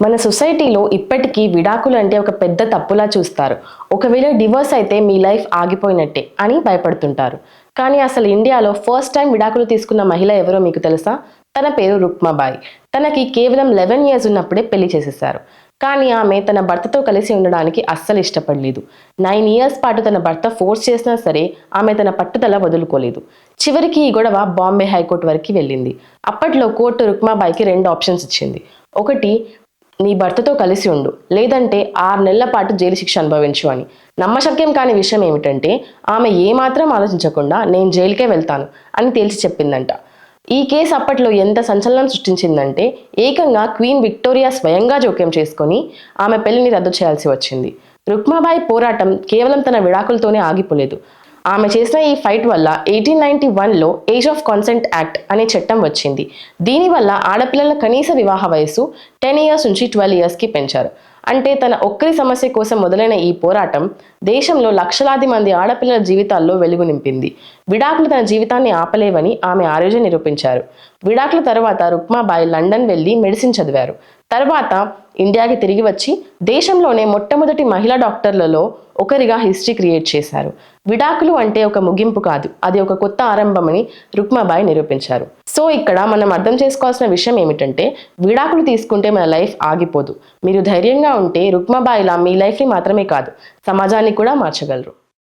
మన సొసైటీలో ఇప్పటికీ విడాకులు అంటే ఒక పెద్ద తప్పులా చూస్తారు. ఒకవేళ డివోర్స్ అయితే మీ లైఫ్ ఆగిపోయినట్టే అని భయపడుతుంటారు. కానీ అసలు ఇండియాలో ఫస్ట్ టైం విడాకులు తీసుకున్న మహిళ ఎవరో మీకు తెలుసా? తన పేరు రుక్మాబాయి. తనకి కేవలం లెవెన్ ఇయర్స్ ఉన్నప్పుడే పెళ్ళి చేసేసారు కానీ ఆమె తన భర్తతో కలిసి ఉండడానికి అస్సలు ఇష్టపడలేదు. నైన్ ఇయర్స్ పాటు తన భర్త ఫోర్స్ చేసినా సరే ఆమె తన పట్టుదల వదులుకోలేదు. చివరికి ఈ గొడవ బాంబే హైకోర్టు వరకు వెళ్ళింది. అప్పట్లో కోర్టు రుక్మాబాయికి రెండు ఆప్షన్స్ ఇచ్చింది. ఒకటి నీ భర్తతో కలిసి ఉండు. లేదంటే ఆరు నెలల పాటు జైలు శిక్ష అనుభవించు అని. నమ్మశక్యం కాని విషయం ఏమిటంటే ఆమె ఏమాత్రం ఆలోచించకుండా నేను జైలుకే వెళ్తాను అని తేల్చి చెప్పిందంట. ఈ కేసు అప్పట్లో ఎంత సంచలనం సృష్టించిందంటే ఏకంగా క్వీన్ విక్టోరియా స్వయంగా జోక్యం చేసుకొని ఆమె పెళ్ళిని రద్దు చేయాల్సి వచ్చింది. రుక్మాబాయి పోరాటం కేవలం తన విడాకులతోనే ఆగిపోలేదు. ఆమె చేసిన ఈ ఫైట్ వల్ల ఎయిటీన్ నైన్టీ వన్లో ఏజ్ ఆఫ్ కాన్సెంట్ యాక్ట్ అనే చట్టం వచ్చింది. దీనివల్ల ఆడపిల్లల కనీస వివాహ వయసు టెన్ ఇయర్స్ నుంచి ట్వెల్వ్ ఇయర్స్కి పెంచారు. అంటే తన ఒక్కరి సమస్య కోసం మొదలైన ఈ పోరాటం దేశంలో లక్షలాది మంది ఆడపిల్లల జీవితాల్లో వెలుగు నింపింది. విడాకులు తన జీవితాన్ని ఆపలేవని ఆమె ఆ రోజే నిరూపించారు. విడాకుల తర్వాత రుక్మాబాయి లండన్ వెళ్ళి మెడిసిన్ చదివారు. తర్వాత ఇండియాకి తిరిగి వచ్చి దేశంలోనే మొట్టమొదటి మహిళా డాక్టర్లలో ఒకరిగా హిస్టరీ క్రియేట్ చేశారు. విడాకులు అంటే ఒక ముగింపు కాదు అది ఒక కొత్త ఆరంభమని రుక్మాబాయి నిరూపించారు. సో ఇక్కడ మనం అర్థం చేసుకోవాల్సిన విషయం ఏమిటంటే విడాకులు తీసుకుంటే మన లైఫ్ ఆగిపోదు. మీరు ధైర్యంగా ఉంటే రుక్మాబాయిలా మీ లైఫ్ని మాత్రమే కాదు సమాజాన్ని కూడా మార్చగలరు.